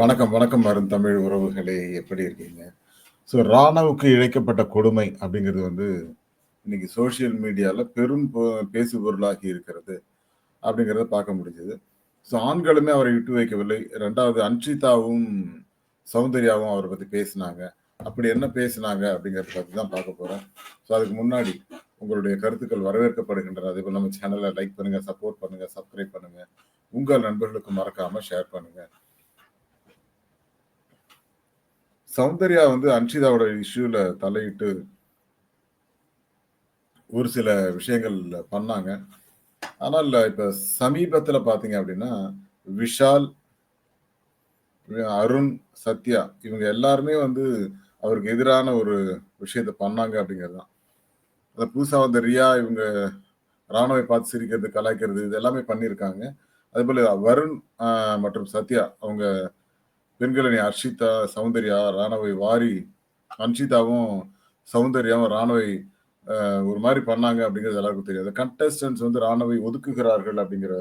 வணக்கம், வணக்கம் வரும் தமிழ் உறவுகளே! எப்படி இருக்கீங்க? ஸோ ராணவுக்கு இழைக்கப்பட்ட கொடுமை அப்படிங்கிறது வந்து, இன்னைக்கு சோசியல் மீடியால பெரும் பேசு பொருளாகி இருக்கிறது. அப்படிங்கிறத பார்க்க முடிஞ்சது. ஸோ ஆண்களுமே அவரை விட்டு வைக்கவில்லை. ரெண்டாவது அன்ஷிதாவும், சௌந்தர்யாவும் அவரை பத்தி பேசினாங்க. அப்படி என்ன பேசினாங்க அப்படிங்கிறத பற்றி தான் பார்க்க போறோம். ஸோ அதுக்கு முன்னாடி உங்களுடைய கருத்துக்கள் வரவேற்கப்படுகின்றன. அதேபோல நம்ம சேனலை லைக் பண்ணுங்க, சப்போர்ட் பண்ணுங்க, சப்ஸ்கிரைப் பண்ணுங்க. உங்கள் நண்பர்களுக்கு மறக்காம ஷேர் பண்ணுங்க. சௌந்தர்யா வந்து அன்ஷிதாவோட இஷ்யூல தலையிட்டு ஒரு சில விஷயங்கள் பண்ணாங்க. ஆனால் இப்ப சமீபத்தில் பார்த்தீங்க அப்படின்னா, விஷால், அருண், சத்யா இவங்க எல்லாருமே வந்து அவருக்கு எதிரான ஒரு விஷயத்த பண்ணாங்க அப்படிங்கிறது தான். அந்த புதுசாக வந்த ரியா இவங்க ராணுவை பார்த்து சிரிக்கிறது, கலாய்க்கிறது இது எல்லாமே பண்ணியிருக்காங்க. அதேபோல் வருண் மற்றும் சத்யா அவங்க பெண்களணி அர்ஷிதா, சௌந்தர்யா, ராணுவை வாரி அன்ஷிதாவும், சௌந்தர்யாவும் ராணுவை ஒரு மாதிரி பண்ணாங்க அப்படிங்கிறது எல்லாருக்கும் தெரியாது கண்டஸ்டன்ஸ் வந்து ராணுவை ஒதுக்குகிறார்கள் அப்படிங்கிற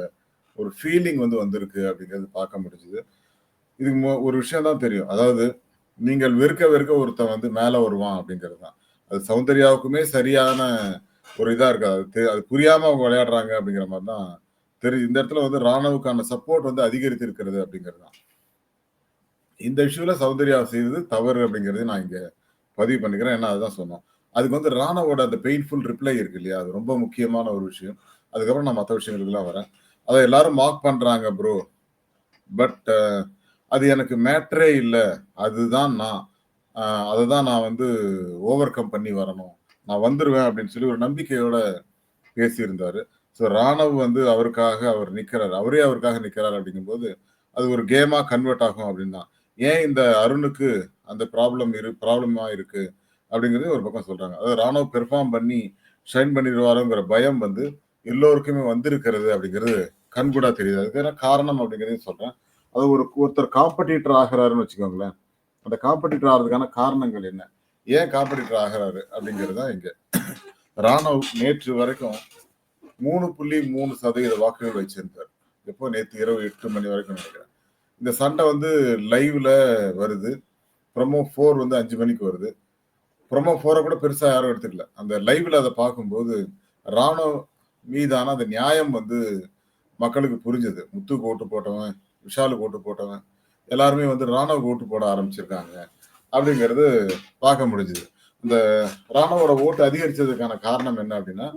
ஒரு ஃபீலிங் வந்து வந்திருக்கு அப்படிங்கிறது பார்க்க முடிஞ்சுது இதுக்கு ஒரு விஷயம் தான் தெரியும். அதாவது நீங்கள் வெறுக்க வெறுக்க ஒருத்தன் வந்து மேலே வருவான் அப்படிங்கிறது தான். அது சௌந்தர்யாவுக்குமே சரியான ஒரு இதாக இருக்காது. அது அது புரியாமல் அவங்க விளையாடுறாங்க அப்படிங்கிற மாதிரி தான் தெரியுது. இந்த இடத்துல வந்து ராணவுக்கான சப்போர்ட் வந்து அதிகரித்து இருக்கிறது அப்படிங்கிறது தான். இந்த இஷ்யூவில் சௌந்தர்யா செய்தது தவறு அப்படிங்கிறது நான் இங்கே பதிவு பண்ணிக்கிறேன். ஏன்னா அதுதான் சொன்னோம். அதுக்கு வந்து ராணவோட அந்த பெயின்ஃபுல் ரிப்ளை இருக்கு இல்லையா? அது ரொம்ப முக்கியமான ஒரு விஷயம். அதுக்கப்புறம் நான் மற்ற விஷயங்களுக்குலாம் வரேன். அதை எல்லாரும் மார்க் பண்ணுறாங்க ப்ரோ. பட் அது எனக்கு மேட்டரே இல்லை அதுதான் நான். அதை தான் நான் வந்து ஓவர் கம் பண்ணி வரணும். நான் வந்துருவேன் அப்படின்னு சொல்லி ஒரு நம்பிக்கையோட பேசியிருந்தார் ஸோ ராணவ் வந்து அவருக்காக அவர் நிற்கிறார் அவரே அவருக்காக நிற்கிறார் அப்படிங்கும்போது, அது ஒரு கேமாக கன்வெர்ட் ஆகும் அப்படின்னு தான். ஏன் இந்த அருணுக்கு அந்த ப்ராப்ளம் இரு ப்ராப்ளமாக இருக்குது அப்படிங்கிறது ஒரு பக்கம் சொல்கிறாங்க அதாவது ராணவ் பெர்ஃபார்ம் பண்ணி ஷைன் பண்ணிடுவாருங்கிற பயம் வந்து எல்லோருக்குமே வந்திருக்கிறது அப்படிங்கிறது கண்கூடா தெரியுது. அதுக்கான காரணம் அப்படிங்கிறதையும் சொல்கிறேன் அது ஒரு ஒருத்தர் காம்படிட்டர் ஆகிறாருன்னு வச்சுக்கோங்களேன். அந்த காம்படிட்டர் ஆகிறதுக்கான காரணங்கள் என்ன? ஏன் காம்படிட்டர் ஆகிறாரு அப்படிங்கிறது தான் இங்க. ராணவ் நேற்று வரைக்கும் 3.3% வாக்குகள் வச்சிருந்தார். எப்போ நேற்று இரவு எட்டு மணி வரைக்கும் நினைக்கிறேன். இந்த சண்டை வந்து லைவ்ல வருது. ப்ரோமோ ஃபோர் வந்து அஞ்சு மணிக்கு வருது. ப்ரமோ ஃபோரை கூட பெருசாக யாரும் எடுத்துக்கல. அந்த லைவ்ல அதை பார்க்கும்போது, ராணுவ மீதான அந்த நியாயம் வந்து மக்களுக்கு புரிஞ்சது. முத்துக்கு ஓட்டு போட்டவன், விஷாலுக்கு ஓட்டு போட்டவன், எல்லாருமே வந்து ராணுவ ஓட்டு போட ஆரம்பிச்சிருக்காங்க. அப்படிங்கிறது பார்க்க முடிஞ்சுது இந்த ராணுவோட ஓட்டு அதிகரிச்சதுக்கான காரணம் என்ன அப்படின்னா,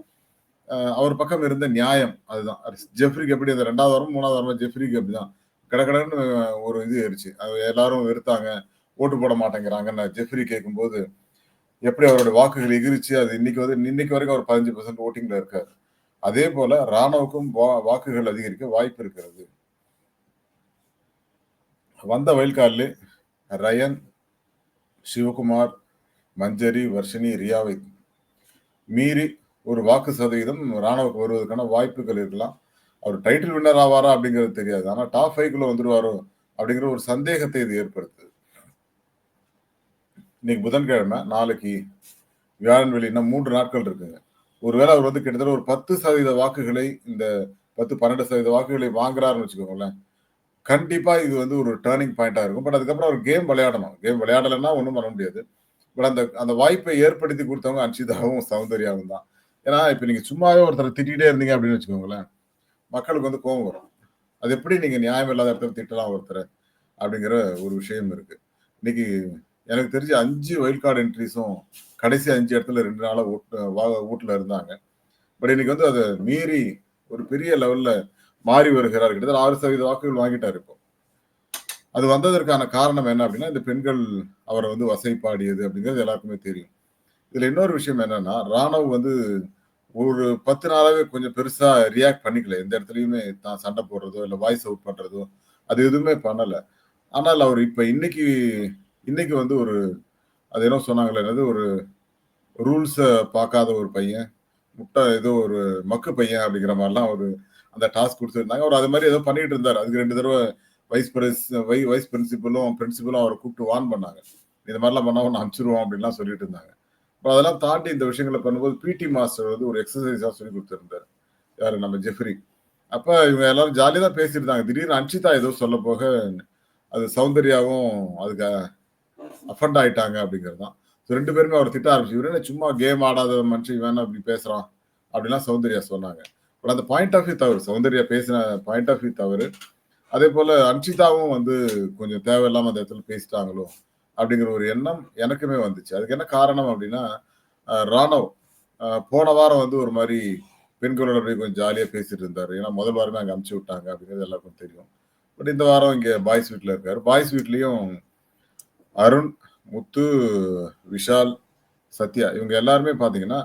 அவர் பக்கம் இருந்த நியாயம் அதுதான். ஜெஃப்ரிக்கு எப்படி அந்த ரெண்டாவது வாரம், மூணாவது வாரம் ஜெஃப்ரிக்கு அப்படிதான். கடகடன்னு ஒரு இது ஏறிச்சு. அது எல்லாரும் வெறுத்தாங்க. ஓட்டு போட மாட்டேங்கிறாங்கன்னு ஜெஃப்ரி கேட்கும்போது, எப்படி அவருடைய வாக்குகள் எகிரிச்சு அது இன்னைக்கு வந்து இன்னைக்கு வரைக்கும் அவர் பதினஞ்சு பர்சன்ட் ஓட்டிங்ல இருக்காரு. அதே போல ராணுவுக்கும் வா வாக்குகள் அதிகரிக்க வாய்ப்பு இருக்கிறது. வந்த வைல்ட் ரயன், சிவகுமார், மஞ்சரி, வர்ஷினி, ரியாவை மீறி ஒரு வாக்கு சதவீதம் ராணுவக்கு வருவதற்கான வாய்ப்புகள் இருக்கலாம். அவர் டைட்டில் வின்னர் ஆவாரா அப்படிங்கிறது தெரியாது. ஆனா டாப் 5க்குள்ள வந்துருவாரோ அப்படிங்கிற ஒரு சந்தேகத்தை இது ஏற்படுத்துது. இன்னைக்கு புதன்கிழமை, நாளைக்கு வியாழன், வெள்ளி இன்னும் மூன்று நாட்கள் இருக்குங்க. ஒருவேளை அவர் வந்து கிட்டத்தட்ட ஒரு 10% வாக்குகளை இந்த 10, 12% வாக்குகளை வாங்குறாருன்னு வச்சுக்கோங்களேன். கண்டிப்பாக இது வந்து ஒரு டேர்னிங் பாயிண்டாக இருக்கும். பட் அதுக்கப்புறம் ஒரு கேம் விளையாடணும். கேம் விளையாடலைன்னா ஒன்றும் பண்ண முடியாது. பட் அந்த அந்த வாய்ப்பை ஏற்படுத்தி கொடுத்தவங்க அன்ஷிதாவும், சௌந்தர்யாவும் தான். ஏன்னா, இப்போ நீங்கள் சும்மாவே ஒருத்தரை திட்டிகிட்டே இருந்தீங்க அப்படின்னு வச்சுக்கோங்களேன், மக்களுக்கு வந்து கோவம் வரும். அது எப்படி நீங்கள் நியாயம் இல்லாத இடத்துல திட்டலாம் ஒருத்தர் அப்படிங்கிற ஒரு விஷயம் இருக்குது இன்னைக்கு எனக்கு தெரிஞ்சு அஞ்சு வைல்ட் கார்டு என்ட்ரீஸும் கடைசி அஞ்சு இடத்துல ரெண்டு நாளாக ஓட்டு வா வூட்ல இருந்தாங்க. பட் இன்னைக்கு வந்து அதை மீறி ஒரு பெரிய லெவலில் மாறி வருகிறார். கிட்டத்தட்ட ஆறு சதவீத வாக்குகள் வாங்கிட்டார் இப்போ. அது வந்ததற்கான காரணம் என்ன அப்படின்னா, இந்த பெண்கள் அவரை வந்து வசைப்பாடியது அப்படிங்கிறது எல்லாருக்குமே தெரியும். இதுல இன்னொரு விஷயம் என்னன்னா, ராணுவ வந்து ஒரு 10 நாளாவே கொஞ்சம் பெருசா ரியாக்ட் பண்ணிக்கல. எந்த இடத்துலயுமே தான் சண்டை போடுறதோ, இல்லை வாய்ஸ் அவுட் பண்றதோ, அது எதுவுமே பண்ணல. ஆனால் அவர் இப்ப இன்னைக்கு இன்னைக்கு வந்து ஒரு அது என்ன சொன்னாங்களே என்னது ஒரு ரூல்ஸை பார்க்காத ஒரு பையன், முட்டை ஏதோ ஒரு மக்கு பையன் அப்படிங்கிற மாதிரிலாம் ஒரு அந்த டாஸ்க் கொடுத்துருந்தாங்க. அவர் அது மாதிரி ஏதோ பண்ணிட்டு இருந்தார். அதுக்கு ரெண்டு தடவை வைஸ் பிரின்ஸ் வை வைஸ் பிரின்சிபலும், பிரின்சிபலும் அவரை கூப்பிட்டு வான் பண்ணாங்க. இந்த மாதிரிலாம் பண்ணால் ஒன்று அனுப்பிச்சிருவோம் அப்படின்லாம் சொல்லிட்டு இருந்தாங்க. அப்புறம் அதெல்லாம் தாண்டி இந்த விஷயங்களை பண்ணும்போது பிடி மாஸ்டர் வந்து ஒரு எக்ஸசைஸாக சொல்லிக் கொடுத்துருந்தார். யார்? நம்ம ஜெஃப்ரி. அப்போ இவங்க எல்லாரும் ஜாலியாக தான் பேசியிருந்தாங்க. திடீர்னு அன்ஷிதா ஏதோ சொல்ல போக அது சௌந்தர்யாவும் அதுக்கு அஃபண்ட் ஆயிட்டாங்க அப்படிங்கிறது தான். ஸோ ரெண்டு பேருமே அவர் திட்ட ஆரம்பிச்சு இவரே சும்மா கேம் ஆடாத மனுஷன் வேணா அப்படி பேசுகிறான் அப்படிலாம் சௌந்தர்யா சொன்னாங்க. பட் அந்த பாயிண்ட் ஆஃப் வியூ தவறு. சௌந்தர்யா பேசின பாயிண்ட் ஆஃப் வியூ தவறு. அதே போல அன்ஷிதாவும் வந்து கொஞ்சம் தேவையில்லாமல் அந்த இடத்துல பேசிட்டாங்களோ அப்படிங்கிற ஒரு எண்ணம் எனக்குமே வந்துச்சு. அதுக்கு என்ன காரணம் அப்படின்னா ராணவ் போன வாரம் வந்து ஒரு மாதிரி பெண்களோட போய் கொஞ்சம் ஜாலியாக பேசிட்டு இருந்தார். ஏன்னா முதல் வாரமே அங்கே அமுச்சு விட்டாங்க அப்படிங்கிறது எல்லாருக்கும் தெரியும். பட் இந்த வாரம் இங்கே பாய்ஸ் வீட்டில் இருக்கார். பாய்ஸ் வீட்லேயும் அருண் முத்து விஷால் சத்யா இவங்க எல்லாருமே பார்த்தீங்கன்னா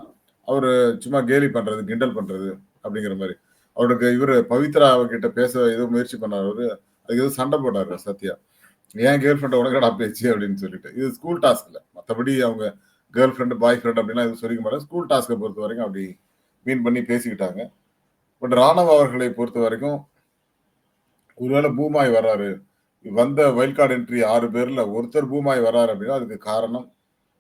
அவர் சும்மா கேலி பண்ணுறது கிண்டல் பண்ணுறது அப்படிங்கிற மாதிரி. அவருக்கு இவர் பவித்ரா அவர்கிட்ட பேச ஏதோ முயற்சி பண்ணாரு அவரு. அதுக்கு ஏதோ சண்டை போட்டாரு சத்யா. ஏன் கேர்ள் ஃப்ரெண்ட் உனக்கடா பேச்சு? அப்படின்னு சொல்லிட்டு. இது ஸ்கூல் டாஸ்க்ல மற்றபடி அவங்க கேர்ள் ஃப்ரெண்டு பாய் ஃப்ரெண்ட் அப்படின்னா எதுவும் சொல்லிக்க மாட்டாங்க. ஸ்கூல் டாஸ்க்கை பொறுத்த வரைக்கும் அப்படி மீன் பண்ணி பேசிக்கிட்டாங்க. பட் ராணவ் அவர்களை பொறுத்த வரைக்கும் ஒருவேளை பூமாய் வர்றாரு. வந்த வைல்ட் கார்டு என்ட்ரி ஆறு பேர்ல ஒருத்தர் பூமாய் வர்றாரு அப்படின்னா அதுக்கு காரணம்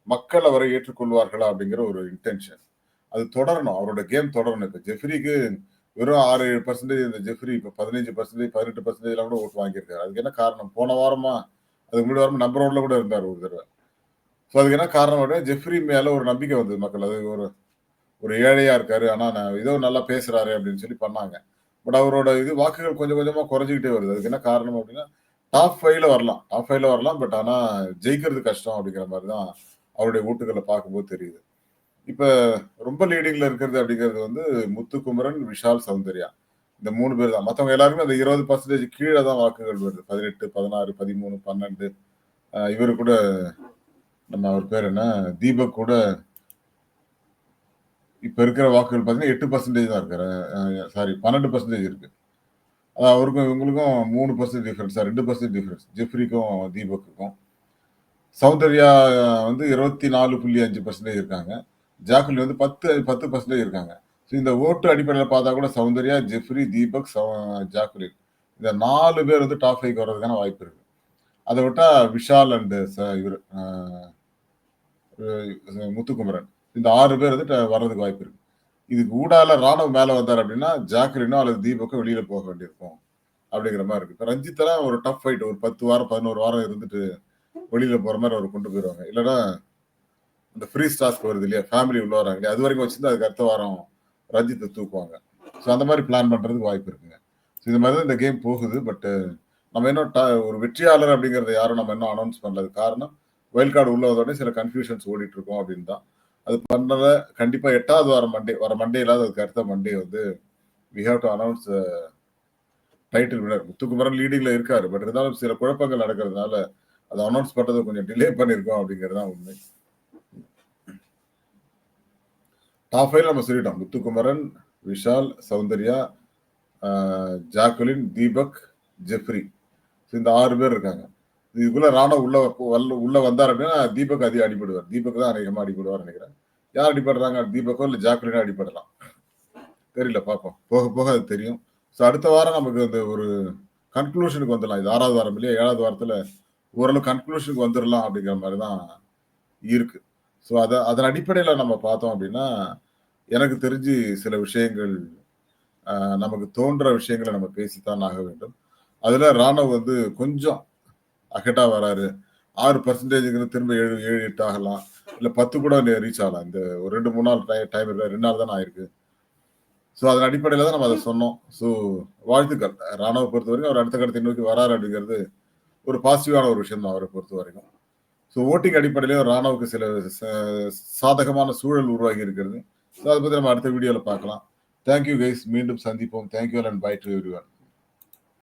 மக்கள் அவரை ஏற்றுக்கொள்வார்களா அப்படிங்கிற ஒரு இன்டென்ஷன் அது தொடரணும். அவரோட கேம் தொடரணும். இப்ப ஜெஃப்ரிக்கு வெறும் ஆறு ஏழு பர்சன்டேஜ் இந்த ஜெஃப்ரி இப்ப பதினஞ்சு பர்சன்டேஜ் பதினெட்டு பர்சன்டேஜ் கூட ஓட்டு வாங்கியிருக்காரு. அதுக்கு என்ன காரணம்? போன வாரமா அதுக்கு முன்னாடி வாரம் நம்பர் ஒன்ல கூட இருந்தார் ஒரு தடவை. ஸோ அதுக்கு என்ன காரணம் அப்படின்னா ஜெஃப்ரி மேல ஒரு நம்பிக்கை வந்தது மக்கள். அது ஒரு ஒரு ஏழையா இருக்காரு. ஆனா நான் ஏதோ நல்லா பேசுறாரு அப்படின்னு சொல்லி பண்ணாங்க. பட் அவரோட இது வாக்குகள் கொஞ்சம் கொஞ்சமா குறைஞ்சிக்கிட்டே வருது. அதுக்கு என்ன காரணம் அப்படின்னா டாப் ஃபைவ்ல வரலாம். டாப் ஃபைவ்ல வரலாம். பட் ஆனா ஜெயிக்கிறது கஷ்டம் அப்படிங்கிற மாதிரி தான் அவருடைய ஓட்டுகளை பார்க்கும்போது தெரியுது. இப்ப ரொம்ப லீடிங்ல இருக்கிறது அப்படிங்கிறது வந்து முத்துக்குமரன் விஷால் சௌந்தர்யா. இந்த மூணு பேர் தான். மற்றவங்க எல்லாருமே அந்த இருபது பர்சன்டேஜ் கீழே தான் வாக்குகள் வருது. பதினெட்டு பதினாறு பதிமூணு பன்னெண்டு. இவரு கூட நம்ம அவர் பேர் என்ன? தீபக் கூட இப்ப இருக்கிற வாக்குகள் பார்த்தீங்கன்னா எட்டு பர்சன்டேஜ் தான் இருக்கிற சாரி பன்னெண்டு பர்சன்டேஜ் இருக்கு. அதான் அவருக்கும் இவங்களுக்கும் மூணு பர்சன்ட் டிஃபரன்ஸ் ரெண்டு பர்சன்ட் டிஃபரன்ஸ் ஜெஃப்ரிக்கும் தீபக்குக்கும். சௌந்தர்யா வந்து இருபத்தி நாலு புள்ளி அஞ்சு பர்சன்டேஜ் இருக்காங்க. ஜாக்குலி வந்து பத்து பத்து பர்சன்டேஜ் இருக்காங்க. ஸோ இந்த ஓட்டு அடிப்படையில் பார்த்தா கூட சௌந்தர்யா ஜெஃப்ரி தீபக் சௌ- ஜாக்குலின் இந்த நாலு பேர் வந்து டாப் ஃபைவ் வர்றதுக்கான வாய்ப்பு இருக்கு. அதை விட்டா விஷால் அண்டு இவர் முத்துக்குமரன். இந்த ஆறு பேர் வந்து ட- வர்றதுக்கு வாய்ப்பு இருக்கு. இதுக்கு ஊடால ராணுவ மேலே வந்தார் அப்படின்னா ஜாக்லினோ அல்லது தீபக்கோ வெளியில போக வேண்டியிருக்கும். அப்படிங்கிற மாதிரி இருக்கு. இப்போ ரஞ்சித்தெல்லாம் ஒரு டஃப் ஃபைட் ஒரு பத்து வாரம் பதினோரு வாரம் இருந்துட்டு வெளியில போற மாதிரி அவர் கொண்டு போயிடுவாங்க இல்லைன்னா அந்த ஃப்ரீ ஸ்டாஸ்க்கு வருது இல்லையா? ஃபேமிலி உள்ள வராங்க இல்லையா? அது வரைக்கும் வச்சிருந்து அதுக்கு அடுத்த வாரம் ரஞ்சித்தை தூக்குவாங்க. ஸோ அந்த மாதிரி பிளான் பண்ணுறதுக்கு வாய்ப்பு இருக்குங்க. ஸோ இது மாதிரி தான் இந்த கேம் போகுது. பட்டு uh, நம்ம இன்னும் ஒரு வெற்றியாளர் அப்படிங்கிறத யாரும் நம்ம இன்னும் அனௌன்ஸ் பண்ணல காரணம் வயல் கார்டு உள்ளதோட சில கன்ஃபியூஷன்ஸ் ஓடிட்டு இருக்கோம் அப்படின்னு தான். அது பண்ணத கண்டிப்பாக எட்டாவது வாரம் மண்டே வர மண்டே இல்லாத அதுக்கு அடுத்த மண்டே வந்து we have to announce title winner Muthukumaran லீடிங்ல இருக்காரு. பட் இருந்தாலும் சில குழப்பங்கள் நடக்கிறதுனால அதை அனௌன்ஸ் பண்ணுறது கொஞ்சம் டிலே பண்ணியிருக்கோம் அப்படிங்கிறது தான் உண்மை. டாப் ஃபைவ் நம்ம சொல்லிட்டோம் முத்துக்குமரன் விஷால் சௌந்தர்யா ஜாக்குலின் தீபக் ஜெஃப்ரி இந்த ஆறு பேர் இருக்காங்க. இதுக்குள்ள ராணா உள்ள உள்ள வந்தார் அப்படின்னா தீபக் அதிகம் அடிபடுவார். தீபக் தான் அதிகமாக அடிபடுவார் நினைக்கிறேன். யார் அடிபடுறாங்க? தீபக்கோ இல்லை ஜாக்குலினோ அடிபடலாம். தெரியல பார்ப்போம். போக போக அது தெரியும். ஸோ அடுத்த வாரம் நமக்கு அந்த ஒரு கன்க்ளூஷனுக்கு வந்துடலாம். இது ஆறாவது வாரம் இல்லையா? ஏழாவது வாரத்தில் ஓரளவு கன்க்ளூஷனுக்கு வந்துடலாம் அப்படிங்கிற மாதிரி தான் இருக்குது ஸோ அதை அதன் அடிப்படையில் நம்ம பார்த்தோம் அப்படின்னா எனக்கு தெரிஞ்சு சில விஷயங்கள் நமக்கு தோன்ற விஷயங்களை நம்ம பேசித்தான் ஆக வேண்டும். அதில் ராணுவ வந்து கொஞ்சம் அகட்டாக வராரு. ஆறு பர்சன்டேஜ்ங்கிறது திரும்ப ஏழு ஏழு எட்டு ஆகலாம். இல்லை பத்து கூட ரீச் ஆகலாம். இந்த ஒரு ரெண்டு மூணு நாள் டைம் டைம் ரெண்டு நாள் தான் ஆயிருக்கு. ஸோ அதன் அடிப்படையில் தான் நம்ம அதை சொன்னோம். ஸோ வாழ்த்துக்கள். ராணுவ பொறுத்த வரைக்கும் அவர் அடுத்த கட்டத்தை நோக்கி வராரு அப்படிங்கிறது ஒரு பாசிட்டிவான ஒரு விஷயம் தான் அவரை பொறுத்த வரைக்கும் ஸோ ஓட்டிங் அடிப்படையிலேயே ராணுவுக்கு சில ச- சாதகமான சூழல் உருவாகி இருக்கிறது. ஸோ அதை பற்றி நம்ம அடுத்த வீடியோவில் பார்க்கலாம். தேங்க்யூ கைஸ் மீண்டும் சந்திப்போம். Thank you and bye to every